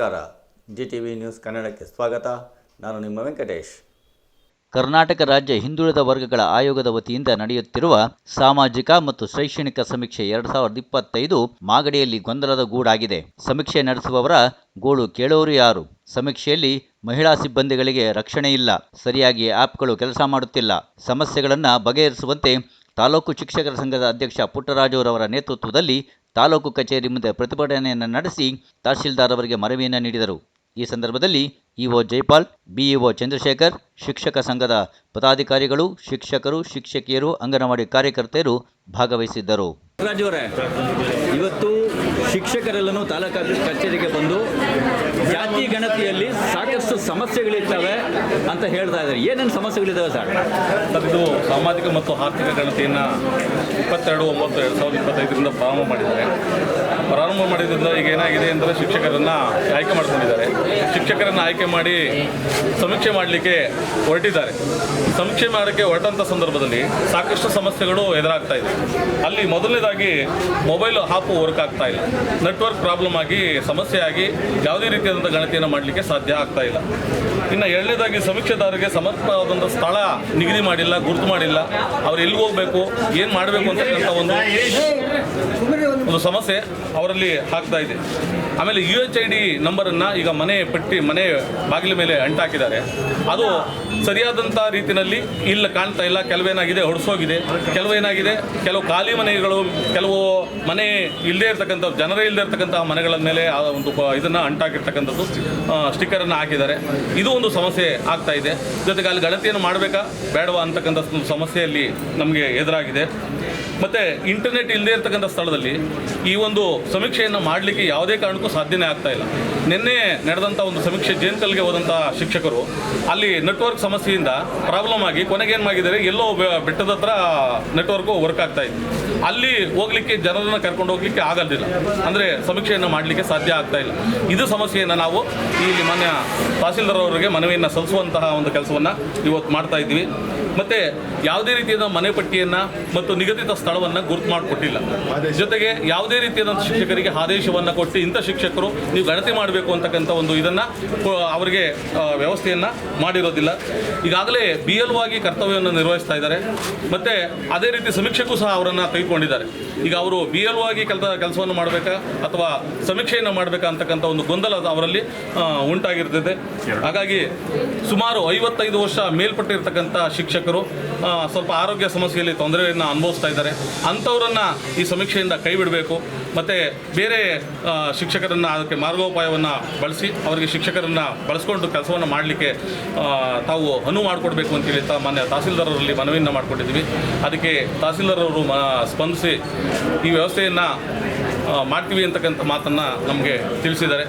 ನಮಸ್ಕಾರ. G T V news ಕನ್ನಡಕ್ಕೆ ಸ್ವಾಗತ. ನಾನು ನಿಮ್ಮ ವೆಂಕಟೇಶ್. ಕರ್ನಾಟಕ ರಾಜ್ಯ ಹಿಂದುಳಿದ ವರ್ಗಗಳ ಆಯೋಗದ ವತಿಯಿಂದ ನಡೆಯುತ್ತಿರುವ ಸಾಮಾಜಿಕ ಮತ್ತು ಶೈಕ್ಷಣಿಕ ಸಮೀಕ್ಷೆ ಎರಡ್ ಸಾವಿರದ ಇಪ್ಪತ್ತೈದು ಮಾಗಡಿಯಲ್ಲಿ ಗೊಂದಲದ ಗೂಡಾಗಿದೆ. ಸಮೀಕ್ಷೆ ನಡೆಸುವವರ ಗೋಳು ಕೇಳೋರು ಯಾರು? ಸಮೀಕ್ಷೆಯಲ್ಲಿ ಮಹಿಳಾ ಸಿಬ್ಬಂದಿಗಳಿಗೆ ರಕ್ಷಣೆ ಇಲ್ಲ. ಸರಿಯಾಗಿ ಆ್ಯಪ್ಗಳು ಕೆಲಸ ಮಾಡುತ್ತಿಲ್ಲ. ಸಮಸ್ಯೆಗಳನ್ನು ಬಗೆಹರಿಸುವಂತೆ ತಾಲೂಕು ಶಿಕ್ಷಕರ ಸಂಘದ ಅಧ್ಯಕ್ಷ ಪುಟ್ಟರಾಜುರವರ ನೇತೃತ್ವದಲ್ಲಿ ತಾಲೂಕು ಕಚೇರಿ ಮುಂದೆ ಪ್ರತಿಭಟನೆಯನ್ನು ನಡೆಸಿ ತಹಶೀಲ್ದಾರ್ ಅವರಿಗೆ ಮನವಿಯನ್ನು ನೀಡಿದರು. ಈ ಸಂದರ್ಭದಲ್ಲಿ ಇಒ ಜೈಪಾಲ್, ಬಿಇಒ ಚಂದ್ರಶೇಖರ್, ಶಿಕ್ಷಕ ಸಂಘದ ಪದಾಧಿಕಾರಿಗಳು, ಶಿಕ್ಷಕರು, ಶಿಕ್ಷಕಿಯರು, ಅಂಗನವಾಡಿ ಕಾರ್ಯಕರ್ತೆಯರು ಭಾಗವಹಿಸಿದ್ದರು. ಇವತ್ತು ಶಿಕ್ಷಕರೆಲ್ಲನೂ ತಾಲೂಕು ಕಚೇರಿಗೆ ಬಂದು ಗಣತಿಯಲ್ಲಿ ಸಾಕಷ್ಟು ಸಮಸ್ಯೆಗಳಿರ್ತವೆ ಅಂತ ಹೇಳ್ತಾ ಇದ್ದಾರೆ. ಏನೇನು ಸಮಸ್ಯೆಗಳಿದ್ದಾವೆ ಸರ್, ಇದು ಸಾಮಾಜಿಕ ಮತ್ತು ಆರ್ಥಿಕ ಗಣತಿಯನ್ನು ಇಪ್ಪತ್ತೆರಡು, ಒಂಬತ್ತು, ಎರಡು ಸಾವಿರದ ಇಪ್ಪತ್ತೈದರಿಂದ ಪ್ರಾರಂಭ ಮಾಡಿದ್ದಾರೆ. ಪ್ರಾರಂಭ ಮಾಡಿದ್ರಿಂದ ಈಗ ಏನಾಗಿದೆ ಅಂದರೆ ಶಿಕ್ಷಕರನ್ನು ಆಯ್ಕೆ ಮಾಡ್ಕೊಂಡಿದ್ದಾರೆ ಶಿಕ್ಷಕರನ್ನು ಆಯ್ಕೆ ಮಾಡಿ ಸಮೀಕ್ಷೆ ಮಾಡಲಿಕ್ಕೆ ಹೊರಟಿದ್ದಾರೆ ಸಮೀಕ್ಷೆ ಮಾಡೋಕ್ಕೆ ಹೊರಟಂಥ ಸಂದರ್ಭದಲ್ಲಿ ಸಾಕಷ್ಟು ಸಮಸ್ಯೆಗಳು ಎದುರಾಗ್ತಾ ಇದೆ ಅಲ್ಲಿ ಮೊದಲನೇದಾಗಿ ಮೊಬೈಲ್ ಆ್ಯಪು ವರ್ಕ್ ಆಗ್ತಾ ಇಲ್ಲ ನೆಟ್ವರ್ಕ್ ಪ್ರಾಬ್ಲಮ್ ಆಗಿ ಸಮಸ್ಯೆ ಆಗಿ ಯಾವುದೇ ರೀತಿಯಾದಂಥ ಗಣತಿಯನ್ನು ಮಾಡಲಿಕ್ಕೆ ಸಾಧ್ಯ ಆಗ್ತಾ ಇಲ್ಲ ಇನ್ನು ಎರಡನೇದಾಗಿ ಸಮೀಕ್ಷೆದಾರರಿಗೆ ಸಮರ್ಪವಾದಂಥ ಸ್ಥಳ ನಿಗದಿ ಮಾಡಿಲ್ಲ ಗುರುತು ಮಾಡಿಲ್ಲ ಅವ್ರು ಎಲ್ಲಿಗೆ ಹೋಗಬೇಕು ಏನು ಮಾಡಬೇಕು ಅಂತಕ್ಕಂಥ ಒಂದು ಒಂದು ಸಮಸ್ಯೆ ಅವರಲ್ಲಿ ಹಾಕ್ತಾ ಇದೆ. ಆಮೇಲೆ ಯು ಎಚ್ ಐ ಡಿ ನಂಬರನ್ನು ಈಗ ಮನೆ ಪಟ್ಟಿ, ಮನೆ ಬಾಗಿಲ ಮೇಲೆ ಅಂಟಾಕಿದ್ದಾರೆ. ಅದು ಸರಿಯಾದಂಥ ರೀತಿಯಲ್ಲಿ ಇಲ್ಲ ಕಾಣ್ತಾ ಇಲ್ಲ, ಕೆಲವೇನಾಗಿದೆ, ಹೊಡೆಸೋಗಿದೆ. ಕೆಲವೇನಾಗಿದೆ, ಕೆಲವು ಖಾಲಿ ಮನೆಗಳು, ಕೆಲವು ಮನೆ ಇಲ್ಲದೇ ಇರ್ತಕ್ಕಂಥ, ಜನರೇ ಇಲ್ಲದೇ ಇರ್ತಕ್ಕಂಥ ಮನೆಗಳ ಮೇಲೆ ಆ ಒಂದು ಇದನ್ನು ಅಂಟಾಕಿರ್ತಕ್ಕಂಥದ್ದು ಸ್ಟಿಕ್ಕರನ್ನು ಹಾಕಿದ್ದಾರೆ. ಇದು ಒಂದು ಸಮಸ್ಯೆ ಆಗ್ತಾ ಇದೆ. ಜೊತೆಗೆ ಅಲ್ಲಿ ಗಣತಿಯನ್ನು ಮಾಡಬೇಕಾ? ಬೇಡವಾ ಅಂತಕ್ಕಂಥ ಸಮಸ್ಯೆಯಲ್ಲಿ ನಮಗೆ ಎದುರಾಗಿದೆ. ಮತ್ತು ಇಂಟರ್ನೆಟ್ ಇಲ್ಲದೇ ಇರತಕ್ಕಂಥ ಸ್ಥಳದಲ್ಲಿ ಈ ಒಂದು ಸಮೀಕ್ಷೆಯನ್ನು ಮಾಡಲಿಕ್ಕೆ ಯಾವುದೇ ಕಾರಣಕ್ಕೂ ಸಾಧ್ಯನೇ ಆಗ್ತಾ ಇಲ್ಲ. ನಿನ್ನೆ ನಡೆದಂಥ ಒಂದು ಸಮೀಕ್ಷೆ ಜೇನ್ಕಲ್ಗೆ ಹೋದಂಥ ಶಿಕ್ಷಕರು, ಅಲ್ಲಿ ನೆಟ್ವರ್ಕ್ ಸಮಸ್ಯೆಯಿಂದ ಪ್ರಾಬ್ಲಮ್ ಆಗಿ ಕೊನೆಗೆ ಏನು ಮಾಡಿದ್ದಾರೆ, ಎಲ್ಲೋ ಬೆಟ್ಟದ ಹತ್ರ ನೆಟ್ವರ್ಕು ವರ್ಕ್ ಆಗ್ತಾ ಇತ್ತು. ಅಲ್ಲಿ ಹೋಗ್ಲಿಕ್ಕೆ ಜನರನ್ನು ಕರ್ಕೊಂಡು ಹೋಗ್ಲಿಕ್ಕೆ ಆಗೋದಿಲ್ಲ ಅಂದರೆ ಸಮೀಕ್ಷೆಯನ್ನು ಮಾಡಲಿಕ್ಕೆ ಸಾಧ್ಯ ಆಗ್ತಾ ಇಲ್ಲ. ಇದು ಸಮಸ್ಯೆಯನ್ನು ನಾವು ಇಲ್ಲಿ ಮಾನ್ಯ ತಹಸೀಲ್ದಾರ್ ಅವರಿಗೆ ಮನವಿಯನ್ನು ಸಲ್ಲಿಸುವಂತಹ ಒಂದು ಕೆಲಸವನ್ನು ಇವತ್ತು ಮಾಡ್ತಾ ಇದ್ದೀವಿ. ಮತ್ತು ಯಾವುದೇ ರೀತಿಯಾದ ಮನೆ ಪಟ್ಟಿಯನ್ನು ಮತ್ತು ನಿಗದಿತ ಸ್ಥಳವನ್ನ ಗುರುತು ಮಾಡಿಕೊಟ್ಟಿಲ್ಲ. ಜೊತೆಗೆ ಯಾವುದೇ ರೀತಿಯಾದಂಥ ಶಿಕ್ಷಕರಿಗೆ ಆದೇಶವನ್ನು ಕೊಟ್ಟು ಇಂಥ ಶಿಕ್ಷಕರು ನೀವು ಗಣತಿ ಮಾಡಬೇಕು ಅಂತಕ್ಕಂಥ ಒಂದು ಇದನ್ನ ಅವರಿಗೆ ವ್ಯವಸ್ಥೆಯನ್ನ ಮಾಡಿರೋದಿಲ್ಲ. ಈಗಾಗಲೇ ಬಿ ಎಲ್ ಆಗಿ ಕರ್ತವ್ಯವನ್ನು ನಿರ್ವಹಿಸ್ತಾ ಇದ್ದಾರೆ. ಮತ್ತೆ ಅದೇ ರೀತಿ ಸಮೀಕ್ಷೆಗೂ ಸಹ ಅವರನ್ನ ಕೈಕೊಂಡಿದ್ದಾರೆ ಈಗ ಅವರು ಬಿ ಎಲ್ ಆಗಿ ಕೆಲಸ ಕೆಲಸವನ್ನು ಮಾಡಬೇಕಾ ಅಥವಾ ಸಮೀಕ್ಷೆಯನ್ನು ಮಾಡಬೇಕಾ ಅಂತಕ್ಕಂಥ ಒಂದು ಗೊಂದಲ ಅವರಲ್ಲಿ ಉಂಟಾಗಿರ್ತದೆ. ಹಾಗಾಗಿ ಸುಮಾರು ಐವತ್ತೈದು ವರ್ಷ ಮೇಲ್ಪಟ್ಟಿರ್ತಕ್ಕಂಥ ಶಿಕ್ಷಕರು ಸ್ವಲ್ಪ ಆರೋಗ್ಯ ಸಮಸ್ಯೆಯಲ್ಲಿ ತೊಂದರೆಯನ್ನು ಅನುಭವಿಸ್ತಾ ಇದ್ದಾರೆ. ಅಂಥವರನ್ನು ಈ ಸಮೀಕ್ಷೆಯಿಂದ ಕೈ ಬಿಡಬೇಕು. ಮತ್ತು ಬೇರೆ ಶಿಕ್ಷಕರನ್ನು ಅದಕ್ಕೆ ಮಾರ್ಗೋಪಾಯವನ್ನು ಬಳಸಿ, ಅವರಿಗೆ ಶಿಕ್ಷಕರನ್ನು ಬಳಸ್ಕೊಂಡು ಕೆಲಸವನ್ನು ಮಾಡಲಿಕ್ಕೆ ತಾವು ಅನುವು ಮಾಡಿಕೊಡ್ಬೇಕು ಅಂತೇಳಿ ಹೇಳಿ ಮಾನ್ಯ ತಹಸೀಲ್ದಾರರಲ್ಲಿ ಮನವಿಯನ್ನು ಮಾಡಿಕೊಂಡಿದ್ದೀವಿ. ಅದಕ್ಕೆ ತಹಸೀಲ್ದಾರ್ ಅವರು ಮ ಸ್ಪಂದಿಸಿ ಈ ವ್ಯವಸ್ಥೆಯನ್ನು ಮಾಡ್ತೀವಿ ಅಂತಕ್ಕಂಥ ಮಾತನ್ನು ನಮಗೆ ತಿಳಿಸಿದ್ದಾರೆ.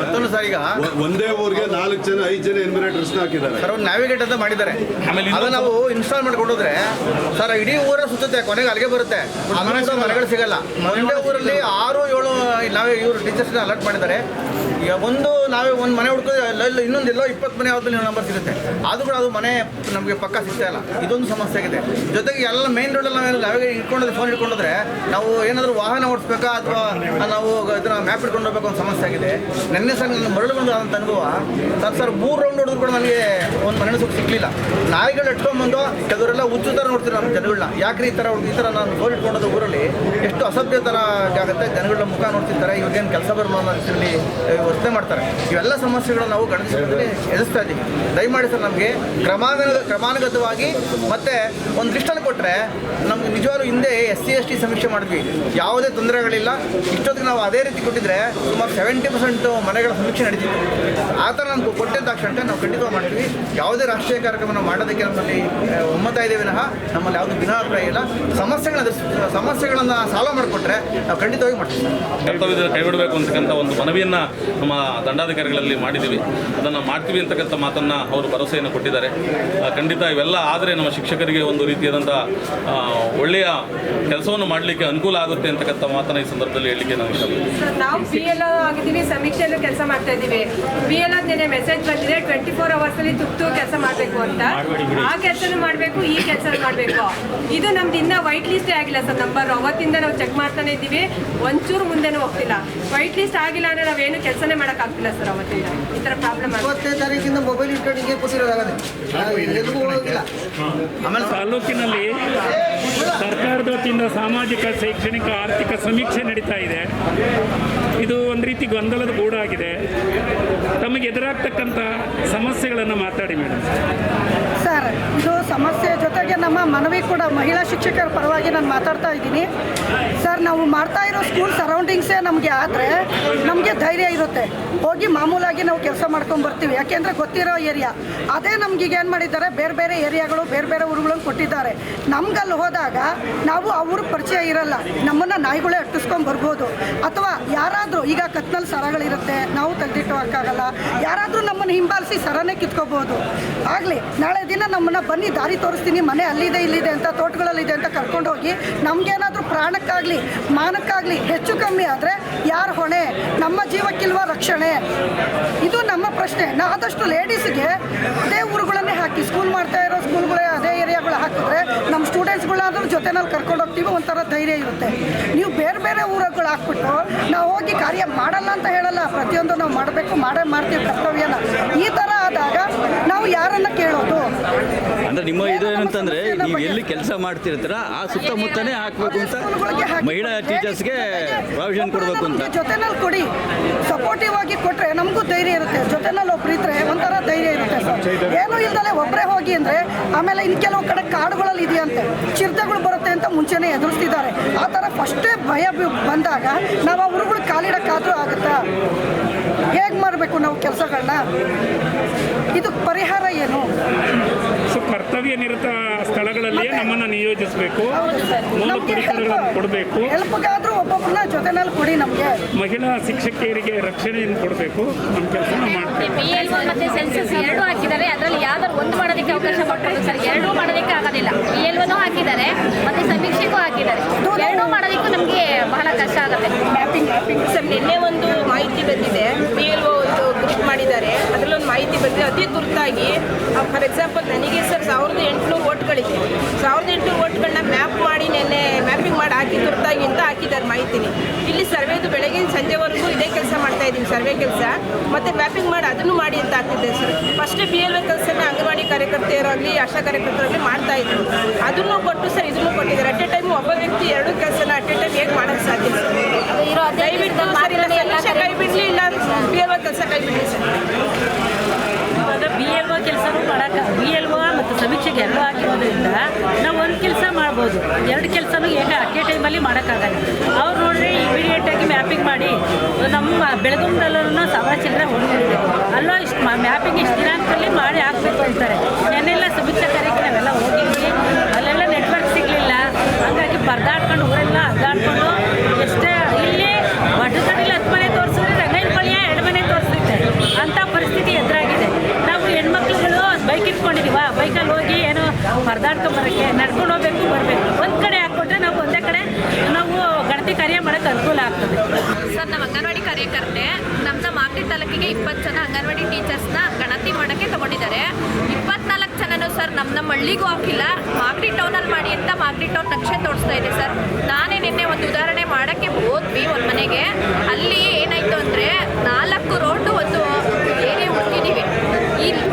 ಮತ್ತೊಂದು ಸರ್ ಈಗ. ಒಂದೇ ಊರಿಗೆ ನಾಲ್ಕು ಜನ ಐದು ಜನ ಎನ್ಮಿನೇಟರ್ಸ್ ಹಾಕಿದ್ದಾರೆ. ಸರ್ ಒಂದು ನ್ಯಾವಿಗೇಟ್ ಅಂತ ಮಾಡಿದ್ದಾರೆ. ಆಮೇಲೆ ಅದು ನಾವು ಇನ್ಸ್ಟಾಲ್ ಮಾಡ್ಕೊಂಡೋದ್ರೆ ಸರ್ ಇಡೀ ಊರ ಸುತ್ತುತ್ತೆ ಕೊನೆಗೆ ಅಲ್ಲಿಗೆ ಬರುತ್ತೆ. ಮನೆಗಳು ಸಿಗಲ್ಲ. ಒಂದೇ ಊರಲ್ಲಿ ಆರು ಏಳು ನಾವೇ ಇವರು ಟೀಚರ್ಸ್ನ ಅಲರ್ಟ್ ಮಾಡಿದ್ದಾರೆ. ಈಗ ಒಂದು ನಾವೇ ಒಂದು ಮನೆ ಹುಡುಕಿದ್ರೆ ಇನ್ನೊಂದು ಎಲ್ಲೋ ಇಪ್ಪತ್ತು ಮನೆ ಯಾವ್ದು ನಂಬರ್ ಸಿಗುತ್ತೆ. ಅದು ಕೂಡ ಅದು ಮನೆ ನಮಗೆ ಪಕ್ಕ ಸಿಗ್ತಾ ಇಲ್ಲ. ಇದೊಂದು ಸಮಸ್ಯೆ ಆಗಿದೆ. ಜೊತೆಗೆ ಎಲ್ಲ ಮೇನ್ ರೋಡಲ್ಲಿ ನಾವೇನು ನಾವೇ ಇಟ್ಕೊಂಡ್ರೆ ಫೋನ್ ಇಟ್ಕೊಂಡ್ರೆ ನಾವು ಏನಾದರೂ ವಾಹನ ಓಡಿಸ್ಬೇಕಾ ಅಥವಾ ನಾವು ಇದನ್ನ ಮ್ಯಾಪ್ ಇಟ್ಕೊಂಡು ಹೋಗ್ಬೇಕು ಒಂದು ಸಮಸ್ಯೆ ಆಗಿದೆ. ನೆನ್ನೆ ಸರ್ ನನ್ನ ಮರಳು ಬಂದು ಅನುಭವ. ಸರ್ ಸರ್, ಮೂರು ರೌಂಡ್ ಹೊಡೆದ್ರು ಕೂಡ ನನಗೆ ಒಂದು ಮನೆ ಸುಖ ಸಿಗಲಿಲ್ಲ. ನಾಯಿಗಳು ಇಟ್ಕೊಂಡ್ಬಂದು ಕೆಲವರೆಲ್ಲ ಹುಚ್ಚು ಥರ ನೋಡ್ತೀರಿ ನಮ್ಮ ಜನಗಳನ್ನ ಯಾಕ್ರಿ ಈ ಥರ ಈ ಥರ ನಾನು ಫೋನ್ ಇಟ್ಕೊಂಡೋದು ಊರಲ್ಲಿ ಎಷ್ಟು ಅಸಭ್ಯ ಥರ ಆಗುತ್ತೆ ಜನಗಳ ಮುಖ ನೋಡ್ತಿರ್ತಾರೆ ಇವಾಗೇನು ಕೆಲಸ ಬರಲ್ಲ ಅನ್ನೋ ವರ್ತನೆ ಮಾಡ್ತಾರೆ. ಇವೆಲ್ಲ ಸಮಸ್ಯೆಗಳನ್ನು ನಾವು ಗಣಿಸಿದ್ರೆ ಎದುರಿಸ್ತಾ ಇದ್ದೀವಿ. ದಯಮಾಡಿ ಸರ್ ನಮಗೆ ಕ್ರಮಾನ ಕ್ರಮಾನುಗತವಾಗಿ ಮತ್ತೆ ಒಂದು ಲಿಸ್ಟನ್ನು ಕೊಟ್ಟರೆ ನಮ್ಗೆ ನಿಜವಾಗ್ಲೂ ಹಿಂದೆ ಎಸ್ ಸಿ ಎಸ್ ಟಿ ಸಮೀಕ್ಷೆ ಮಾಡಿದ್ವಿ. ಯಾವುದೇ ತೊಂದರೆಗಳಿಲ್ಲ. ಇಷ್ಟೊತ್ತಿಗೆ ನಾವು ಅದೇ ರೀತಿ ಕೊಟ್ಟಿದ್ರೆ ಸುಮಾರು ಸೆವೆಂಟಿ ಪರ್ಸೆಂಟ್ ಮನೆಗಳ ಸಮೀಕ್ಷೆ ನಡೀತಿತ್ತು. ಆ ಥರ ನಮ್ಗೆ ಕೊಟ್ಟಿದ್ದ ತಕ್ಷಣ ನಾವು ಖಂಡಿತವಾಗಿ ಮಾಡ್ತೀವಿ. ಯಾವುದೇ ರಾಷ್ಟ್ರೀಯ ಕಾರ್ಯಕ್ರಮವನ್ನು ಮಾಡೋದಕ್ಕೆ ನಮ್ಮಲ್ಲಿ ಒಮ್ಮತ ಇದೆ ವಿನಃ ನಮ್ಮಲ್ಲಿ ಯಾವುದೇ ಭಿನ್ನಾಭಿಪ್ರಾಯ ಇಲ್ಲ. ಸಮಸ್ಯೆಗಳನ್ನ ಸಮಸ್ಯೆಗಳನ್ನು ಸಾಲ್ವ್ ಮಾಡಿಕೊಟ್ರೆ ನಾವು ಖಂಡಿತವಾಗಿ ಮಾಡ್ತೀವಿ. ಕರ್ತವ್ಯ ಕೈಬಿಡಬೇಕು ಅಂತಕ್ಕಂಥ ಒಂದು ಮನವಿಯನ್ನು ನಮ್ಮ ದಂಡಾಧಿಕಾರಿಗಳಲ್ಲಿ ಮಾಡಿದ್ದೀವಿ. ಅದನ್ನು ಮಾಡ್ತೀವಿ ಅಂತಕ್ಕಂಥ ಮಾತನ್ನು ಅವರು ಭರವಸೆಯನ್ನು ಕೊಟ್ಟಿದ್ದಾರೆ. ಖಂಡಿತ ಇವೆಲ್ಲ ಆದರೆ ನಮ್ಮ ಶಿಕ್ಷಕರಿಗೆ ಒಂದು ರೀತಿಯಾದಂಥ ಒಳ್ಳೆಯ ಕೆಲಸವನ್ನು ಮಾಡಲಿಕ್ಕೆ ಅನುಕೂಲ ಆಗುತ್ತೆ ಅಂತಕ್ಕಂಥ ಮಾತನ್ನು ಈ ಸಂದರ್ಭದಲ್ಲಿ ಹೇಳಲಿಕ್ಕೆ ನಾವು ಇಷ್ಟಪಡ್ತೀನಿ. ನಾವು ಬಿ ಎಲ್ ಆಗಿದ್ದೀವಿ ಸಮೀಕ್ಷೆಯಲ್ಲೂ ಕೆಲಸ ಮಾಡ್ತಾ ಇದ್ದೀವಿ. ಬಿ ಎಲ್ ನಿನ್ನೆ ಮೆಸೇಜ್ ಬಂದಿದೆ ಟ್ವೆಂಟಿ ಫೋರ್ ಅವರ್ಸಲ್ಲಿ ತುರ್ತು ಎಷ್ಟು ಕೆಲಸ ಮಾಡಬೇಕು ಅಂತ. ಆ ಕೆಲಸನೂ ಮಾಡಬೇಕು ಈ ಕೆಲಸ ಮಾಡಬೇಕು. ಇದು ನಮ್ದು ಇನ್ನೂ ವೈಟ್ ಲಿಸ್ಟೇ ಆಗಿಲ್ಲ ಸರ್ ನಂಬರ್ ಅವತ್ತಿಂದ ನಾವು ಚೆಕ್ ಮಾಡ್ತಾನೆ ಇದ್ದೀವಿ. ಒಂಚೂರು ಮುಂದೆನೂ ಹೋಗ್ತಿಲ್ಲ. ವೈಟ್ ಲಿಸ್ಟ್ ಆಗಿಲ್ಲ ಅಂದ್ರೆ ನಾವೇನು ಕೆಲಸನೇ ಮಾಡೋಕ್ಕಾಗ್ತಿಲ್ಲ ಸರ್ ಅವತ್ತಿಂದ. ಈ ಥರ ಪ್ರಾಬ್ಲಮ್ ಇವತ್ತನೇ ತಾರೀಕಿಂದ ಮೊಬೈಲ್ ಇಟ್ಕೊಂಡು ಹಿಂಗೆ ಕೂತಿರೋದಾಗದೆ ಎಲ್ಲಿಗೂ ಹೋಗಿಲ್ಲ ತಾಲೂಕಿನಲ್ಲಿ ಸರ್ಕಾರದ ವತಿಯಿಂದ ಸಾಮಾಜಿಕ ಶೈಕ್ಷಣಿಕ ಆರ್ಥಿಕ ಸಮೀಕ್ಷೆ ನಡೀತಾ ಇದೆ. ಇದು ಒಂದು ರೀತಿ ಗೊಂದಲದ ಗೂಡಾಗಿದೆ. ತಮಗೆ ಎದುರಾಗ್ತಕ್ಕಂಥ ಸಮಸ್ಯೆಗಳನ್ನು ಮಾತಾಡಿ ಮೇಡಮ್. ಸರ್, ಇದು ಸಮಸ್ಯೆ ಜೊತೆಗೆ ನಮ್ಮ ಮನವಿ ಕೂಡ ಮಹಿಳಾ ಶಿಕ್ಷಕರ ಪರವಾಗಿ ನಾನು ಮಾತಾಡ್ತಾ ಇದ್ದೀನಿ. ಸರ್, ನಾವು ಮಾಡ್ತಾ ಇರೋ ಸ್ಕೂಲ್ ಸರೌಂಡಿಂಗ್ಸೇ ನಮಗೆ ಆದರೆ ನಮಗೆ ಧೈರ್ಯ ಇರುತ್ತೆ. ಹೋಗಿ ಮಾಮೂಲಾಗಿ ನಾವು ಕೆಲಸ ಮಾಡ್ಕೊಂಡು ಬರ್ತೀವಿ. ಯಾಕೆಂದರೆ ಗೊತ್ತಿರೋ ಏರಿಯಾ ಅದೇ ನಮ್ಗೀಗ ಏನು ಮಾಡಿದ್ದಾರೆ? ಬೇರೆ ಬೇರೆ ಏರಿಯಾಗಳು ಬೇರೆ ಬೇರೆ ಊರುಗಳನ್ನು ಕೊಟ್ಟಿದ್ದಾರೆ. ನಮ್ಗಲ್ಲಿ ಹೋದಾಗ ನಾವು ಅವ್ರ ಪರಿಚಯ ಇರಲ್ಲ. ನಮ್ಮನ್ನು ನಾಯಿಗಳೇ ಅಟ್ಟಿಸ್ಕೊಂಡು ಬರ್ಬೋದು. ಅಥವಾ ಯಾರಾದರೂ, ಈಗ ಕತ್ನಲ್ಲಿ ಸರಗಳಿರುತ್ತೆ, ನಾವು ತೆಗೆದಿಟ್ಟು ಹಾಕಾಗಲ್ಲ ಯಾರಾದರೂ ನಮ್ಮನ್ನು ಹಿಂಬಾಲಿಸಿ ಸರನೇ ಕಿತ್ಕೋಬೋದು. ಆಗಲಿ, ನಾಳೆ ದಿನ ನಮ್ಮನ್ನು ಬನ್ನಿ, ದಾರಿ ತೋರಿಸ್ತೀನಿ, ಮನೆ ಅಲ್ಲಿದೆ, ಇಲ್ಲಿದೆ ಅಂತ ತೋಟಗಳಲ್ಲಿದೆ ಅಂತ ಕರ್ಕೊಂಡು ಹೋಗಿ, ನಮಗೇನಾದರೂ ಪ್ರಾಣಕ್ಕಾಗಲಿ, ಮಾನಕ್ಕಾಗಲಿ ಹೆಚ್ಚು ಕಮ್ಮಿ ಆದರೆ ಯಾರು ಹೊಣೆ? ನಮ್ಮ ಜೀವಕ್ಕಿಲ್ವ ರಕ್ಷಣೆ? ಇದು ನಮ್ಮ ಪ್ರಶ್ನೆ. ನಾ ಆದಷ್ಟು ಲೇಡೀಸ್ಗೆ ಅದೇ ಊರುಗಳನ್ನೇ ಹಾಕಿ ಸ್ಕೂಲ್ ಮಾಡ್ತಾ ಇರೋ ಸ್ಕೂಲ್ಗಳೇ ಅದೇ ಏರಿಯಾಗಳು ಹಾಕಿದ್ರೆ ನಮ್ಮ ಸ್ಟೂಡೆಂಟ್ಸ್ಗಳಾದ್ರೂ ಜೊತೆನಲ್ಲಿ ಕರ್ಕೊಂಡು ಹೋಗ್ತೀವಿ, ಒಂಥರ ಧೈರ್ಯ ಇರುತ್ತೆ. ನೀವು ಬೇರೆ ಬೇರೆ ಊರುಗಳು ಹಾಕ್ಬಿಟ್ಟು ನಾವು ಹೋಗಿ ಕಾರ್ಯ ಮಾಡಲ್ಲ ಅಂತ ಹೇಳಲ್ಲ, ಪ್ರತಿಯೊಂದು ನಾವು ಮಾಡಬೇಕು, ಮಾಡೇ ಮಾಡ್ತೀವಿ ಕರ್ತವ್ಯನ. ಈ ಥರ ಆದಾಗ ನಾವು ಯಾರನ್ನ ಕೇಳೋದು? ಅಂದ್ರೆ ನಿಮ್ಮ ಇದು ಏನಂತಂದ್ರೆ ನೀವು ಎಲ್ಲಿ ಕೆಲಸ ಮಾಡ್ತಿರ್ತೀರ ಆ ಸುತ್ತಮುತ್ತನೇ ಹಾಕ್ಬೇಕು ಅಂತ ಮಹಿಳಾ ಟೀಚರ್ಸ್ಗೆ ಪ್ರಾವಿಷನ್ ಕೊಡಬೇಕು ಅಂತ. ಜೊತೆನಲ್ಲಿ ಕೊಡಿ. ಸಪೋರ್ಟಿವ್ ಆಗಿ ಕೊಟ್ರೆ ನಮಗೂ ಧೈರ್ಯ ಇರುತ್ತೆ. ಜೊತೆನಲ್ಲಿ ಒಬ್ರು ಇದ್ರೆ ಒಂಥರ ಧೈರ್ಯ ಇರುತ್ತೆ ಏನು ಇಲ್ದಲೆ ಒಬ್ಬರೇ ಹೋಗಿ ಅಂದ್ರೆ ಆಮೇಲೆ ಇನ್ ಕೆಲವು ಕಡೆ ಕಾಡುಗಳಲ್ಲಿ ಇದೆಯಂತೆ. ಚಿರತೆಗಳು ಬರುತ್ತೆ ಅಂತ ಮುಂಚೆನೇ ಎದುರಿಸ್ತಿದ್ದಾರೆ. ಆ ಥರ ಫಸ್ಟೇ ಭಯ ಬಂದಾಗ ನಾವು ಆ ಊರುಗಳು ಕಾಲಿಡಕ್ಕಾದ್ರೂ ಆಗುತ್ತಾ? ಹೇಗೆ ಮಾಡಬೇಕು ನಾವು ಕೆಲಸಗಳನ್ನ ಇದು ಪರಿಹಾರ ಏನು? ಸೊ ಕರ್ತವ್ಯ ನಿರತ ಸ್ಥಳಗಳಲ್ಲಿಯೇ ನಮ್ಮನ್ನ ನಿಯೋಜಿಸಬೇಕು. ಮೂಲ ಪರಿಕರಗಳನ್ನು ಕೊಡಬೇಕು. ಒಬ್ಬೊಬ್ಬರನ್ನ ಜೊತೆನಲ್ಲಿ ಕೊಡಿ ನಮಗೆ. ಮಹಿಳಾ ಶಿಕ್ಷಕಿಯರಿಗೆ ರಕ್ಷಣೆಯನ್ನು ಕೊಡಬೇಕು. ನಮ್ಮ ಕೆಲಸ ಮಾಡ್ತೀವಿ ಬಿ ಎಲ್ ಒ ಮತ್ತೆ ಸೆನ್ಸಸ್ ಎರಡೂ ಹಾಕಿದ್ದಾರೆ. ಅದರಲ್ಲಿ ಯಾವ್ದಾದ್ರು ಒಂದು ಮಾಡೋದಕ್ಕೆ ಅವಕಾಶ ಕೊಟ್ಟರು ಸರ್. ಎರಡೂ ಮಾಡೋದಕ್ಕೆ ಆಗೋದಿಲ್ಲ. ಪಿ ಎಲ್ ಒನೂ ಹಾಕಿದ್ದಾರೆ ಮತ್ತೆ ಸಮೀಕ್ಷೆಗೂ ಹಾಕಿದ್ದಾರೆ. ಎರಡೂ ಮಾಡೋದಕ್ಕೂ ನಮಗೆ ಬಹಳ ಕಷ್ಟ ಆಗುತ್ತೆ. ಸರ್ ನಿನ್ನೆ ಒಂದು ಮಾಹಿತಿ ಬಂದಿದೆ. ಪಿ ಎಲ್ ಒಂದು ಗ್ರೂಪ್ ಮಾಡಿದ್ದಾರೆ. ಮಾಹಿತಿ ಬಂದರೆ ಅತಿ ತುರ್ತಾಗಿ ಫಾರ್ ಎಕ್ಸಾಂಪಲ್ ನನಗೆ ಸರ್ ಸಾವಿರದ ಎಂಟುನೂರು ಓಟ್ಗಳಿದೆ ಸಾವಿರದ ಎಂಟುನೂರು ಓಟ್ಗಳನ್ನ ಮ್ಯಾಪ್ ಮಾಡಿ ನೆನ್ನೆ ಮ್ಯಾಪಿಂಗ್ ಮಾಡಿ ಹಾಕಿ ತುರ್ತಾಗಿ ಅಂತ ಹಾಕಿದ್ದಾರೆ ಮಾಹಿತಿನಿ ಇಲ್ಲಿ ಸರ್ವೇದು ಬೆಳಗಿನ ಸಂಜೆವರೆಗೂ ಇದೇ ಕೆಲಸ ಮಾಡ್ತಾ ಇದ್ದೀನಿ ಸರ್ವೆ ಕೆಲಸ. ಮತ್ತು ಮ್ಯಾಪಿಂಗ್ ಮಾಡಿ ಅದನ್ನು ಮಾಡಿ ಅಂತ ಹಾಕ್ತಿದ್ದೆ ಸರ್ ಫಸ್ಟ್ ಬಿ ಎಲ್ ಕೆಲಸನ ಅಂಗನವಾಡಿ ಕಾರ್ಯಕರ್ತೆಯರಾಗಲಿ ಆಶಾ ಕಾರ್ಯಕರ್ತರಾಗಲಿ ಮಾಡ್ತಾ ಇದ್ರು. ಅದನ್ನು ಕೊಟ್ಟು ಸರ್ ಇದನ್ನು ಕೊಟ್ಟಿದ್ದಾರೆ. ಅಟ್ ಎ ಟೈಮ್ ಒಬ್ಬ ವ್ಯಕ್ತಿ ಎರಡು ಕೆಲಸನ ಅಟ್ ಎ ಟೈಮ್ ಹೇಗೆ ಮಾಡೋಕ್ಕೆ ಸಾಧ್ಯ ಸರ್ ದಯವಿಟ್ಟು ಕೈ ಬಿಡಲಿ ಇಲ್ಲ ಬಿ ಎಲ್ ಕೆಲಸ ಕೈ ಬಿಡಲಿ ಸರ್ ಇವಾಗ ಬಿ ಎಲ್ ಒ ಕೆಲಸನೂ ಮಾಡೋಕ್ಕೆ ಬಿ ಎಲ್ ಒ ಮತ್ತು ಸಮೀಕ್ಷೆಗೆ ಎರಡು ಹಾಕಿರೋದ್ರಿಂದ ನಾವು ಒಂದು ಕೆಲಸ ಮಾಡ್ಬೋದು. ಎರಡು ಕೆಲಸನೂ ಏಕ ಅಟ್ ಟೈಮಲ್ಲಿ ಮಾಡೋಕ್ಕಾಗಲ್ಲ. ಅವ್ರು ನೋಡ್ರಿ ಇಮಿಡಿಯೇಟಾಗಿ ಮ್ಯಾಪಿಂಗ್ ಮಾಡಿ, ನಮ್ಮ ಬೆಳಗುಂದಲ್ಲೂ ಸಾವಿರ ಚಿಲ್ಲರೆ ಹೋಗ್ತಿದೆ ಅಲ್ಲೋ ಇಷ್ಟು ಮ್ಯಾಪಿಂಗ್ ಇಷ್ಟು ದಿನಾಂಕದಲ್ಲಿ ಮಾಡಿ ಹಾಕ್ಬೇಕು ಅಂತಾರೆ. ನೆನ್ನೆಲ್ಲ ಸಮೀಕ್ಷೆ ಕಾರ್ಯಕ್ಕೆ ನಾವೆಲ್ಲ ಹೋಗಿದ್ವಿ. ಅಲ್ಲೆಲ್ಲ ನೆಟ್ವರ್ಕ್ ಸಿಗಲಿಲ್ಲ. ಹಾಗಾಗಿ ಪರದಾಡ್ಕೊಂಡು ಊರೆಲ್ಲ ಅಡ್ಡಾಡ್ಕೊಂಡು ಎಷ್ಟೇ ಇಲ್ಲಿ ಒಟ್ಟದಲ್ಲಿ ಹತ್ತು ಮನೆ ತೋರಿಸಿದ್ರೆ ರಂಗೈಪಳ್ಳಿಯ ಎರಡು ಮನೆ ತೋರಿಸ್ತಿದ್ದೆ ಅಂಥ ಪರಿಸ್ಥಿತಿ ಎದುರಾಗಿದೆ ನಾವು ಹೆಣ್ಮಕ್ಳುಗಳು ಬೈಕ್ ಇಟ್ಕೊಂಡಿದೀವ ಬೈಕಲ್ಲಿ ಹೋಗಿ ಏನೋ ಪರದಾಡ್ಕೊಂಬರಕ್ಕೆ ನಡ್ಕೊಂಡು ಹೋಗ್ಬೇಕು, ಬರಬೇಕು. ಒಂದು ಕಡೆ ಹಾಕ್ಕೊಟ್ರೆ ನಾವು ಒಂದೇ ಕಡೆ ನಾವು ಗಣತಿ ಕಾರ್ಯ ಮಾಡೋಕ್ಕೆ ಅನುಕೂಲ ಆಗ್ತದೆ. ಸರ್ ನಮ್ಮ ಅಂಗನವಾಡಿ ಕಾರ್ಯಕರ್ತೆ ನಮ್ಮ ಮಾಗಡಿ ತಾಲೂಕಿಗೆ ಇಪ್ಪತ್ತು ಜನ ಅಂಗನವಾಡಿ ಟೀಚರ್ಸ್ನ ಗಣತಿ ಮಾಡೋಕ್ಕೆ ತಗೊಂಡಿದ್ದಾರೆ. ಇಪ್ಪತ್ನಾಲ್ಕು ಜನನು ಸರ್ ನಮ್ಮ ನಮ್ಮ ಹಳ್ಳಿಗೂ ಹಾಕಿಲ್ಲ. ಮಾಗಡಿ ಟೌನಲ್ಲಿ ಮಾಡಿ ಅಂತ ಮಾಗಡಿ ಟೌನ್ ನಕ್ಷೆ ತೋರಿಸ್ತಾ ಇದೆ ಸರ್. ನಾನೇ ನಿನ್ನೆ ಒಂದು ಉದಾಹರಣೆ ಮಾಡೋಕ್ಕೆ ಹೋದ್ವಿ ಒಂದು ಮನೆಗೆ ಅಲ್ಲಿ ಏನಾಯಿತು ಅಂದರೆ ನಾಲ್ಕು ರೋಡು ಒಂದು ಏರಿಯಾ ಹುಡುಕಿದ್ದೀವಿ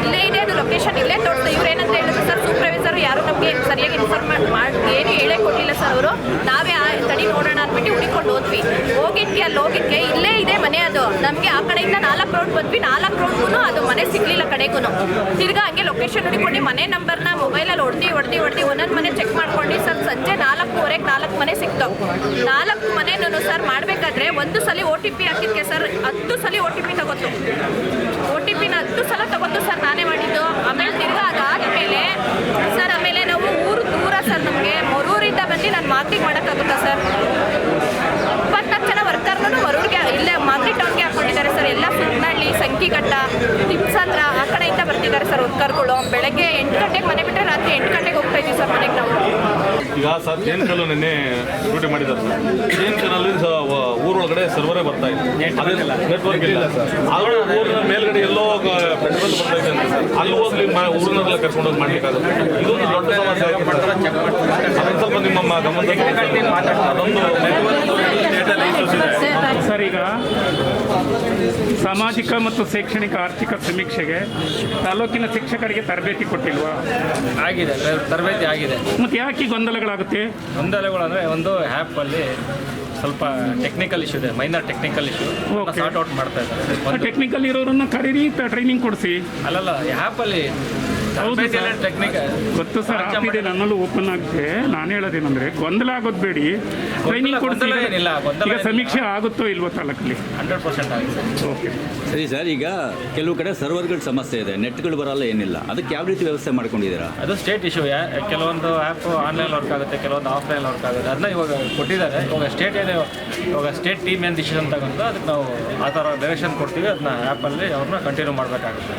ಇಲ್ಲೇ ಇದೆ ಅದು ಲೊಕೇಶನ್ ಇಲ್ಲೇ ತೋರಿಸ್ತಾ ಇವ್ರು ಏನಂತ ಹೇಳಿದ್ರು ಸರ್ ಸೂಪರ್ವೈಸರ್ ಯಾರು ನಮಗೆ ಸರಿಯಾಗಿ ಇನ್ಫಾರ್ಮ್ ಮಾಡಿ ಏನು ಹೇಳೇ ಕೊಟ್ಟಿಲ್ಲ ಸರ್ ಅವರು, ನಾವೇ ಆ ತಡಿ ನೋಡೋಣ ಅಂದ್ಬಿಟ್ಟು ಹುಡುಕೊಂಡು ಹೋದ್ವಿ. ಹೋಗಿದ್ವಿ ಅಲ್ಲಿ ಹೋಗಿದ್ಕೆ, ಇಲ್ಲೇ ಇದೆ ಮನೆ ಅದು. ನಮಗೆ ಆ ಕಡೆಯಿಂದ ನಾಲ್ಕು ರೋಡ್ ಬಂದ್ವಿ. ನಾಲ್ಕು ರೋಡ್ಗೂ ಅದು ಮನೆ ಸಿಗ್ಲಿಲ್ಲ ಕಡೆಗೂ ತಿರ್ಗಾ ಹಂಗೆ ಲೊಕೇಶನ್ ಹುಡುಕೊಂಡು ಮನೆ ನಂಬರ್ನ ಮೊಬೈಲಲ್ಲಿ ಹೊಡ್ದು ಹೊಡ್ದು ಹೊಡ್ದು ಒಂದೊಂದು ಮನೆ ಚೆಕ್ ಮಾಡ್ಕೊಂಡು ಸರ್ ಸಂಜೆ ನಾಲ್ಕೂವರೆಗೆ ನಾಲ್ಕು ಮನೆ ಸಿಕ್ತು. ನಾಲ್ಕು ಮನೆನೂ ಸರ್ ಮಾಡಬೇಕಾದ್ರೆ ಒಂದು ಸಲ ಓ ಟಿ ಪಿ ಹಾಕಿದ್ಕೆ ಸರ್, ಹತ್ತು ಸಲ ಓ ಟಿ ಪಿ ತಗೋತು. ಓ ಟಿ ಪಿನ ಹತ್ತು ಸಲ ತಗೊಂಡು ಸರ್ ನಾನೇ ಮಾಡಿದ್ದು. ಆಮೇಲೆ ತಿರ್ಗಾ ಅದಾದಮೇಲೆ, ಸರ್ ಆಮೇಲೆ ನಾವು ಊರು ದೂರ ಸರ್ ನಮಗೆ. ಮರೂರಿಂದ ಬಂದು ಮಾಡೋಕ್ಕಾಗುತ್ತಾ ಸರ್? ಇಪ್ಪತ್ನಾಲ್ಕು ಜನ ವರ್ಕರ್ನೂ ಮರೂರಿಗೆ ಇಲ್ಲೇ ಮಾರ್ಕೆಟ್ ಟೌನ್ಗೆ ಹಾಕೊಂಡಿದ್ದಾರೆ ಸರ್. ಎಲ್ಲ ಸುತ್ತನಹಳ್ಳಿ ಸಂಕಿಘಟ್ಟ ತಿಪ್ಸಂದ್ರ ಆ ಕಡೆಯಿಂದ ಬರ್ತಿದ್ದಾರೆ ಸರ್ ವರ್ಕರ್ಗಳು. ಬೆಳಗ್ಗೆ ಎಂಟು ಗಂಟೆಗೆ ಮನೆ ಬಿಟ್ಟರೆ ರಾತ್ರಿ ಎಂಟು ಗಂಟೆಗೆ ಹೋಗ್ತಾ ಇದ್ದೀವಿ ಸರ್. ಈಗ ಸರ್ ಏನ್ ಕಲ್ಲು ನಿನ್ನೆ ಡ್ಯೂಟಿ ಮಾಡಿದ್ದಾರೆ ಸರ್. ಜೇನ್ ಕಲ್ಲಲ್ಲಿ ಊರೊಳಗಡೆ ಸರ್ವರೇ ಬರ್ತಾ ಇದೆ. ನೆಟ್ವರ್ಕ್ ಇಲ್ಲ. ಆದರೂ ಊರಿನ ಮೇಲ್ಗಡೆ ಎಲ್ಲೋ ಪೆಟ್ರೋಲ್ ಬರ್ತಾ ಇದೆ ಅಲ್ಲಿ ಹೋಗಿ ಊರಿನಲ್ಲ ಊರಿನವರೆಲ್ಲ ಕರ್ಕೊಂಡು ಹೋಗಿ ಮಾಡ್ಲಿಕ್ಕಾಗುತ್ತೆ. ಇದೊಂದು ದೊಡ್ಡ ಸಮಸ್ಯೆ. ಅದೊಂದು ಸ್ವಲ್ಪ ನಿಮ್ಮ ಅದೊಂದು ನೆಟ್ವರ್ಕ್ ಇದೆ. ಸರ್ ಈಗ ಸಾಮಾಜಿಕ ಮತ್ತು ಶೈಕ್ಷಣಿಕ ಆರ್ಥಿಕ ಸಮೀಕ್ಷೆಗೆ ತಾಲೂಕಿನ ಶಿಕ್ಷಕರಿಗೆ ತರಬೇತಿ ಕೊಟ್ಟಿಲ್ವಾ? ಆಗಿದೆ ತರಬೇತಿ ಆಗಿದೆ. ಮತ್ತು ಯಾಕೆ ಗೊಂದಲಗಳಾಗುತ್ತೆ? ಗೊಂದಲಗಳು ಅಂದರೆ ಒಂದು ಆ್ಯಪಲ್ಲಿ ಸ್ವಲ್ಪ ಟೆಕ್ನಿಕಲ್ ಇಶ್ಯೂ ಇದೆ minor technical issue. Sort out ಮಾಡ್ತಾ ಇದ್ದಾರೆ. ಟೆಕ್ನಿಕಲ್ ಇರೋರನ್ನ ಕರೀರಿ ಟ್ರೈನಿಂಗ್ ಕೊಡಿಸಿ. ಅಲ್ಲಲ್ಲ ಆ್ಯಪಲ್ಲಿ ಗೊತ್ತು ಸರ್ ಆಗ್ತಿದೆ ನನ್ನಲ್ಲೂ ಓಪನ್ ಆಗಿದೆ. ನಾನು ಹೇಳೋದೇನಂದ್ರೆ ಗೊಂದಲ ಆಗೋದು ಬೇಡಿ. ಟ್ರೈನಿಂಗ್ ಗೊಂದಲ ಈಗ ಸಮೀಕ್ಷೆ ಆಗುತ್ತೋ ಇಲ್ವೋ ತಾಲೂಕಲ್ಲಿ? ಹಂಡ್ರೆಡ್ ಪರ್ಸೆಂಟ್ ಆಗುತ್ತೆ ಓಕೆ ಸರಿ ಸರ್ ಈಗ ಕೆಲವು ಕಡೆ ಸರ್ವರ್ಗಳ ಸಮಸ್ಯೆ ಇದೆ ನೆಟ್ಗಳು ಬರಲ್ಲ ಏನಿಲ್ಲ. ಅದಕ್ಕೆ ಯಾವ ರೀತಿ ವ್ಯವಸ್ಥೆ ಮಾಡ್ಕೊಂಡಿದ್ದೀರಾ? ಅದು ಸ್ಟೇಟ್ ಇಶ್ಯೂ ಕೆಲವೊಂದು ಆ್ಯಪ್ ಆನ್ಲೈನ್ ವರ್ಕ್ ಆಗುತ್ತೆ ಕೆಲವೊಂದು ಆಫ್ಲೈನ್ ವರ್ಕ್ ಆಗುತ್ತೆ. ಅದನ್ನ ಇವಾಗ ಕೊಟ್ಟಿದ್ದಾರೆ. ಇವಾಗ ಸ್ಟೇಟ್ ಏನೇ ಇವಾಗ ಸ್ಟೇಟ್ ಟೀಮ್ ಏನು ಡಿಸಿಷನ್ ತಗೊಂಡು ಅದಕ್ಕೆ ನಾವು ಆ ಥರ ಡೈರೆಕ್ಷನ್ ಕೊಡ್ತೀವಿ. ಅದನ್ನ ಆ್ಯಪಲ್ಲಿ ಅವ್ರನ್ನ ಕಂಟಿನ್ಯೂ ಮಾಡಬೇಕಾಗುತ್ತೆ.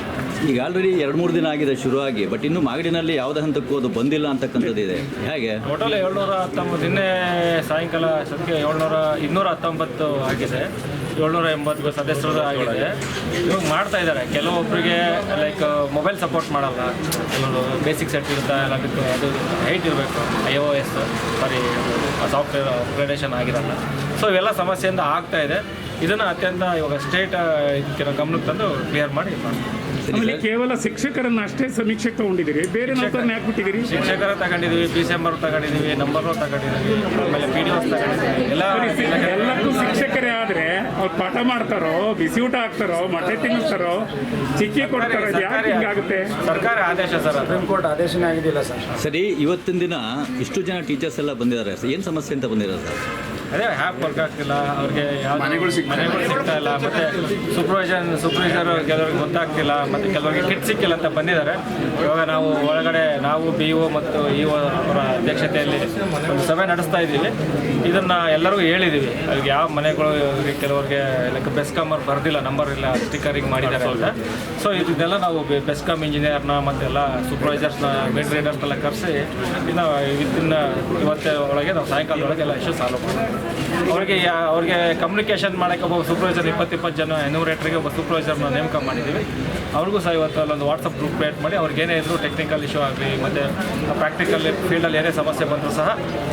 ಈಗ ಆಲ್ರೆಡಿ ಎರಡು ಮೂರು ದಿನ ಆಗಿದೆ ಶುರುವಾಗಿ ಬಟ್ ಇನ್ನು ಮಾಗಡಿನಲ್ಲಿ ಯಾವುದೇ ಹಂತಕ್ಕೂ ಅದು ಬಂದಿಲ್ಲ ಅಂತಕ್ಕಂಥದ್ದು ಇದೆ. ಹೇಗೆ? ಟೋಟಲ್ ಏಳ್ನೂರ ಹತ್ತೊಂಬತ್ತು, ನಿನ್ನೆ ಸಾಯಂಕಾಲ ಸದ್ಯಕ್ಕೆ ಏಳ್ನೂರ, ಇನ್ನೂರ ಹತ್ತೊಂಬತ್ತು ಆಗಿದೆ. ಏಳ್ನೂರ ಎಂಬತ್ತು ಸದಸ್ಯರು ಆಗಿದೆ. ಇವಾಗ ಮಾಡ್ತಾ ಇದ್ದಾರೆ. ಕೆಲವೊಬ್ಬರಿಗೆ ಲೈಕ್ ಮೊಬೈಲ್ ಸಪೋರ್ಟ್ ಮಾಡಲ್ಲ. ಕೆಲವರು ಬೇಸಿಕ್ ಸೆಟ್ ಇರುತ್ತೆ, ಎಲ್ಲ ಅದು ಹೈಟ್ ಇರಬೇಕು. I O S sorry software upgradation ಆಗಿರಲ್ಲ. ಸೊ ಇವೆಲ್ಲ ಸಮಸ್ಯೆಯಿಂದ ಆಗ್ತಾ ಇದೆ. ಇದನ್ನು ಅತ್ಯಂತ ಇವಾಗ ಸ್ಟೇಟ್ ಇದಕ್ಕೆ ಗಮನಕ್ಕೆ ತಂದು ಕ್ಲಿಯರ್ ಮಾಡಿ ಮಾಡ್ತೀವಿ. ಸರಿ ಆಮೇಲೆ ಕೇವಲ ಶಿಕ್ಷಕರನ್ನ ಅಷ್ಟೇ ಸಮೀಕ್ಷೆಗೆ ತಗೊಂಡಿದ್ದೀರಿ. ಬೇರೆ ನೌಕರನ್ನ ಯಾಕೆ ಬಿಟ್ಟಿದ್ದೀರಿ? ಶಿಕ್ಷಕರ ತಗೊಂಡಿದ್ದೀವಿ ಪಿ ಸಿ ಅವ್ರು ತಗೊಂಡಿದ್ದೀವಿ ನಂಬರ್ ತಗೊಂಡಿದ್ದೀವಿ ಆಮೇಲೆ ಪಿ ಡಿ ಒಸ್ ತಗೊಂಡಿದ್ದೀವಿ. ಎಲ್ಲ ಎಲ್ಲಕ್ಕೂ ಶಿಕ್ಷಕರೇ ಆದ್ರೆ ಅವ್ರು ಪಾಠ ಮಾಡ್ತಾರೋ ಬಿಸಿ ಊಟ ಹಾಕ್ತಾರೋ ಮೊಟ್ಟೆ ತಿನ್ನಿಸ್ತಾರೋ ಚಿಕ್ಕಿ ಕೊಡ್ತಾರೋ ಯಾಕೆ ಹಿಂಗಾಗುತ್ತೆ? ಸರ್ಕಾರ ಆದೇಶ ಸರ್ ಸುಪ್ರೀಂ ಕೋರ್ಟ್ ಆದೇಶನೇ ಆಗಿದ್ದಿಲ್ಲ ಸರ್. ಸರಿ ಇವತ್ತಿನ ದಿನ ಇಷ್ಟು ಜನ ಟೀಚರ್ಸ್ ಎಲ್ಲ ಬಂದಿದ್ದಾರೆ ಏನು ಸಮಸ್ಯೆ ಅಂತ ಬಂದಿದ್ದಾರೆ ಸರ್? ಅದೇ ಹ್ಯಾಪ್ ವರ್ಕ್ ಆಗ್ತಿಲ್ಲ ಅವ್ರಿಗೆ ಯಾವ ಮನೆಗಳು ಸಿಗ್ತಾ ಇಲ್ಲ. ಮತ್ತೆ ಸೂಪರ್ವೈಸರ್ ಸೂಪರ್ವೈಸರ್ ಕೆಲವ್ರಿಗೆ ಗೊತ್ತಾಗ್ತಿಲ್ಲ ಮತ್ತೆ ಕೆಲವರಿಗೆ ಕಿಟ್ ಸಿಕ್ಕಿಲ್ಲ ಅಂತ ಬಂದಿದ್ದಾರೆ. ಇವಾಗ ನಾವು ಒಳಗಡೆ ನಾವು ಬಿ ಒ ಮತ್ತು ಇ ಒ ಅವರ ಅಧ್ಯಕ್ಷತೆಯಲ್ಲಿ ಒಂದು ಸಭೆ ನಡೆಸ್ತಾ ಇದ್ದೀವಿ. ಇದನ್ನ ಎಲ್ಲರಿಗೂ ಹೇಳಿದ್ದೀವಿ. ಅವ್ರಿಗೆ ಯಾವ ಮನೆಗಳು ಕೆಲವರಿಗೆ ಲೈಕ್ ಬೆಸ್ಕಾಮ್ ಅವ್ರು ಬರೆದಿಲ್ಲ ನಂಬರ್ ಇಲ್ಲ ಸ್ಟಿಕ್ಕರಿಂಗ್ ಮಾಡಿದ್ದಾರೆ ಅಂತ. ಸೊ ಇದನ್ನೆಲ್ಲ ನಾವು ಬೆಸ್ಕಾಮ್ ಇಂಜಿನಿಯರ್ನ ಮತ್ತೆಲ್ಲ ಸೂಪರ್ವೈಸರ್ಸ್ನ ಮಿಡ್ ರೀಡರ್ಸ್ನೆಲ್ಲ ಕರೆಸಿ ಇನ್ನು ವಿತಿನ್ ಇವತ್ತೇ ಒಳಗೆ ನಾವು ಸಾಯಂಕಾಲದೊಳಗೆ ಎಲ್ಲ ಇಶ್ಯೂ ಸಾಲ್ವ್ ಮಾಡ್ತೀವಿ ಅವ್ರಿಗೆ ಅವ್ರಿಗೆ ಕಮ್ಯುನಿಕೇಷನ್ ಮಾಡೋಕ್ಕೆ ಒಬ್ಬ ಸೂಪರ್ವೈಸರ್ ಇಪ್ಪತ್ತಿಪ್ಪತ್ತು ಇಪ್ಪತ್ತು ಜನ ಎನ್ಯೂರೇಟ್ರಿಗೆ ಒಬ್ಬ ಸೂಪರ್ವೈಸರ್ನ ನೇಮಕ ಮಾಡಿದ್ದೀವಿ. ಅವ್ರಿಗೂ ಸಹ ಇವತ್ತು ಅಲ್ಲೊಂದು ವಾಟ್ಸಪ್ ಗ್ರೂಪ್ ಕ್ರಿಯೇಟ್ ಮಾಡಿ ಅವ್ರಿಗೆ ಏನೇ ಇದ್ರು ಟೆಕ್ನಿಕಲ್ ಇಶ್ಯೂ ಆಗಲಿ ಮತ್ತು ಪ್ರಾಕ್ಟಿಕಲ್ ಫೀಲ್ಡಲ್ಲಿ ಏನೇ ಸಮಸ್ಯೆ ಬಂದರೂ ಸಹ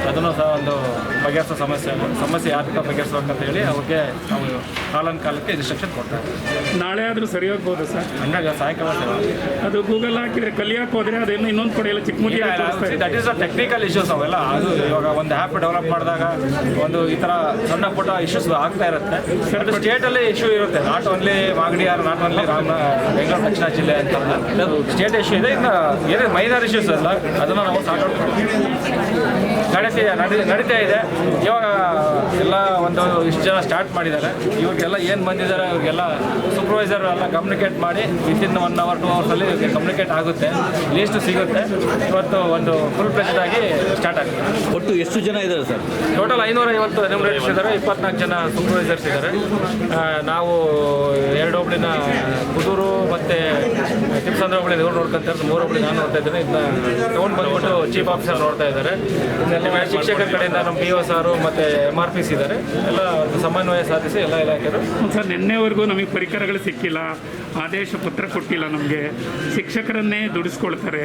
ಅದನ್ನು ಸಹ ಒಂದು ಬಗೆಹರಿಸೋ ಸಮಸ್ಯೆ ಸಮಸ್ಯೆ ಯಾವ ಬಗೆಹರಿಸ್ಬೇಕಂತ ಹೇಳಿ ಅವ್ರಿಗೆ ನಾವು ಕಾಲನ್ ಕಾಲಕ್ಕೆ ಇನ್ಸ್ಟ್ರಕ್ಷನ್ ಕೊಡ್ತಾರೆ ನಾಳೆ ಆದರೂ ಸರಿ ಹೋಗ್ಬೋದು ಸರ್. ಹಂಗಾಗಿ ಸಾಯಂಕಾಲ ಅದು ಗೂಗಲ್ ಹಾಕಿದರೆ ಕಲಿಯಕ್ಕೆ ಹೋದರೆ ಅದೇನು ಇನ್ನೊಂದು ಕಡೆ ಎಲ್ಲ ಚಿಕ್ಕ that is a technical issues ಅವೆಲ್ಲ. ಅದು ಇವಾಗ ಒಂದು ಆ್ಯಪ್ ಡೆವಲಪ್ ಮಾಡಿದಾಗ ಒಂದು ಈ ಥರ ಸಣ್ಣ ಪುಟ್ಟ ಇಶ್ಯೂಸ್ ಆಗ್ತಾ ಇರುತ್ತೆ. ಸ್ಟೇಟಲ್ಲೇ ಇಶ್ಯೂ ಇರುತ್ತೆ. Not only Magadi or not only Rama Bengaluru ದಕ್ಷಿಣ ಜಿಲ್ಲೆ ಅಂತ ಸ್ಟೇಟ್ ಇಶ್ಯೂ ಇದೆ, ಇನ್ನು ಏನೇ ಮೈನರ್ ಇಶ್ಯೂಸ್ ಅಲ್ಲ, ಅದನ್ನು ನಾವು ಸಾರ್ಟ್ ಮಾಡ್ತೀವಿ ನಡೀತಿ ಇದೆ. ಇವಾಗ ಎಲ್ಲ ಒಂದು ಇಷ್ಟು ಜನ ಸ್ಟಾರ್ಟ್ ಮಾಡಿದ್ದಾರೆ. ಇವ್ರಿಗೆಲ್ಲ ಏನು ಬಂದಿದ್ದಾರೆ ಇವ್ರಿಗೆಲ್ಲ ಸೂಪರ್ವೈಸರ್ ಎಲ್ಲ ಕಮ್ಯುನಿಕೇಟ್ ಮಾಡಿ ವಿತಿನ್ ಒನ್ ಅವರ್ ಟು ಅವರ್ಸಲ್ಲಿ ಕಮ್ಯುನಿಕೇಟ್ ಆಗುತ್ತೆ. ಲೀಸ್ಟ್ ಸಿಗುತ್ತೆ. ಇವತ್ತು ಒಂದು ಫುಲ್ ಪ್ಲೇಸ್ ಆಗಿ ಸ್ಟಾರ್ಟ್ ಆಗುತ್ತೆ ಒಟ್ಟು ಎಷ್ಟು ಜನ ಇದ್ದಾರೆ ಸರ್? ಟೋಟಲ್ ಐನೂರ ಐವತ್ತು ಎನ್ಯೂಮರೇಟರ್ಸ್ ಇದ್ದಾರೆ ಇಪ್ಪತ್ನಾಲ್ಕು ಜನ ಸೂಪರ್ವೈಸರ್ಸ್ ಇದ್ದಾರೆ. ನಾವು ಎರಡು ಹೋಬಳಿನ ಕುದೂರು ಮತ್ತು ಚಿಪ್ಸಂದ್ರ ಹೋಬಳಿ ಇವ್ರು ನೋಡ್ಕೊಂತಾರೆ ಮೂರು ಹೋಬಳಿ ನಾನು ನೋಡ್ತಾ ಇದ್ದೇನೆ. ಇದನ್ನ ತೊಗೊಂಡು ಬಂದ್ಬಿಟ್ಟು ಚೀಫ್ ಆಫೀಸರ್ ನೋಡ್ತಾ ಇದ್ದಾರೆ. ಇದರಲ್ಲಿ ಶಿಕ್ಷಕರ ಕಡೆಯಿಂದ ನಮ್ಮ ಪಿ ಒ ಸಾರು ಮತ್ತು ಎಂ ಆರ್ ಪಿ ಸಿ ಇದ್ದಾರೆ ಎಲ್ಲ ಸಮನ್ವಯ ಸಾಧಿಸಿ ಎಲ್ಲ ಇಲಾಖೆರು ಸರ್ ನಿನ್ನೆವರೆಗೂ ನಮಗೆ ಪರಿಕರಗಳು ಸಿಕ್ಕಿಲ್ಲ. ಆದೇಶ ಪತ್ರ ಕೊಟ್ಟಿಲ್ಲ ನಮಗೆ. ಶಿಕ್ಷಕರನ್ನೇ ದುಡಿಸ್ಕೊಳ್ತಾರೆ.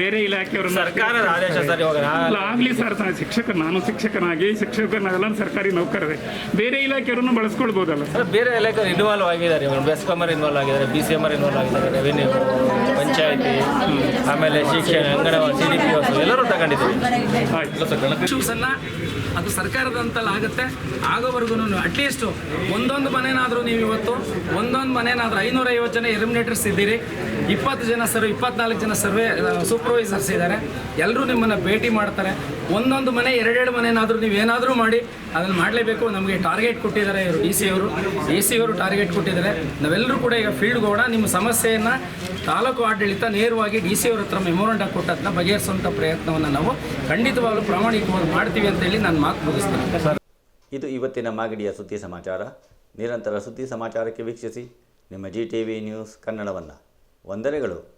ಬೇರೆ ಇಲಾಖೆಯವರು ಸರ್ಕಾರದ ಆದೇಶ ಸರ್ ಇವಾಗ ಆಗಲಿ ಸರ್ ಶಿಕ್ಷಕ ನಾನು ಶಿಕ್ಷಕನಾಗಿ ಶಿಕ್ಷಕನಾಗಲ್ಲ ಸರ್ಕಾರಿ ನೌಕರರೇ. ಬೇರೆ ಇಲಾಖೆಯವರನ್ನು ಬಳಸ್ಕೊಳ್ಬೋದಲ್ಲ ಸರ್? ಬೇರೆ ಇಲಾಖೆ ಇನ್ವಾಲ್ವ್ ಆಗಿದ್ದಾರೆ. ಬೆಸ್ಕಾಮರ್ ಇನ್ವಾಲ್ವ್ ಆಗಿದ್ದಾರೆ B C M R involve ಆಗಿದ್ದಾರೆ ರೆವಿನ್ಯೂ ಪಂಚಾಯಿತಿ ಆಮೇಲೆ ಶಿಕ್ಷಣ ಅಂಗನವಾಡಿ ಸಿ ಡಿ ಪಿ ಎಲ್ಲರೂ ತಗೊಂಡಿದ್ದೀವಿ. ಆಯ್ತು. ಇಶ್ಯೂಸನ್ನು ಅದು ಸರ್ಕಾರದಂತಲ್ಲಿ ಆಗುತ್ತೆ. ಆಗೋವರೆಗೂ ಅಟ್ಲೀಸ್ಟು ಒಂದೊಂದು ಮನೆನಾದರೂ ನೀವು ಇವತ್ತು ಒಂದೊಂದು ಮನೆನಾದರೂ ಐನೂರೈವತ್ತು ಜನ ಎಲಿಮಿನೇಟರ್ಸ್ ಇದ್ದೀರಿ. ಇಪ್ಪತ್ತು ಜನ ಸರ್ ಇಪ್ಪತ್ನಾಲ್ಕು ಜನ ಸರ್ವೆ ಸೂಪರ್ವೈಸರ್ಸ್ ಇದ್ದಾರೆ. ಎಲ್ಲರೂ ನಿಮ್ಮನ್ನು ಭೇಟಿ ಮಾಡ್ತಾರೆ. ಒಂದೊಂದು ಮನೆ, ಎರಡೆರಡು ಮನೆನಾದರೂ ನೀವು ಏನಾದರೂ ಮಾಡಿ ಅದನ್ನು ಮಾಡಲೇಬೇಕು. ನಮಗೆ ಟಾರ್ಗೆಟ್ ಕೊಟ್ಟಿದ್ದಾರೆ ಇವರು ಡಿ ಸಿ ಅವರು. ಡಿ ಸಿ ಅವರು ಟಾರ್ಗೆಟ್ ಕೊಟ್ಟಿದ್ದಾರೆ. ನಾವೆಲ್ಲರೂ ಕೂಡ ಈಗ ಫೀಲ್ಡ್ಗೆ ಹೋಗೋಣ ನಿಮ್ಮ ಸಮಸ್ಯೆಯನ್ನು ತಾಲೂಕು ಆಡಳಿತ ನೇರವಾಗಿ ಡಿ ಸಿ ಅವ್ರ ಹತ್ರ ಮೆಮೊರಂಡ ಕೊಟ್ಟದನ್ನ ಬಗೆಹರಿಸುವಂಥ ಪ್ರಯತ್ನವನ್ನು ನಾವು ಖಂಡಿತವಾಗಲು ಪ್ರಾಮಾಣಿಕವಾಗಿ ಮಾಡ್ತೀವಿ ಅಂತೇಳಿ ನಾನು ಮಾತು ಮುಗಿಸ್ತೇನೆ. ಇದು ಇವತ್ತಿನ ಮಾಗಡಿಯ ಸುದ್ದಿ ಸಮಾಚಾರ. ನಿರಂತರ ಸುದ್ದಿ ಸಮಾಚಾರಕ್ಕೆ ವೀಕ್ಷಿಸಿ. ನಿಮ್ಮ ಜಿ ಟಿ ವಿ ನ್ಯೂಸ್ ಕನ್ನಡವನ್ನು. ವಂದನೆಗಳು.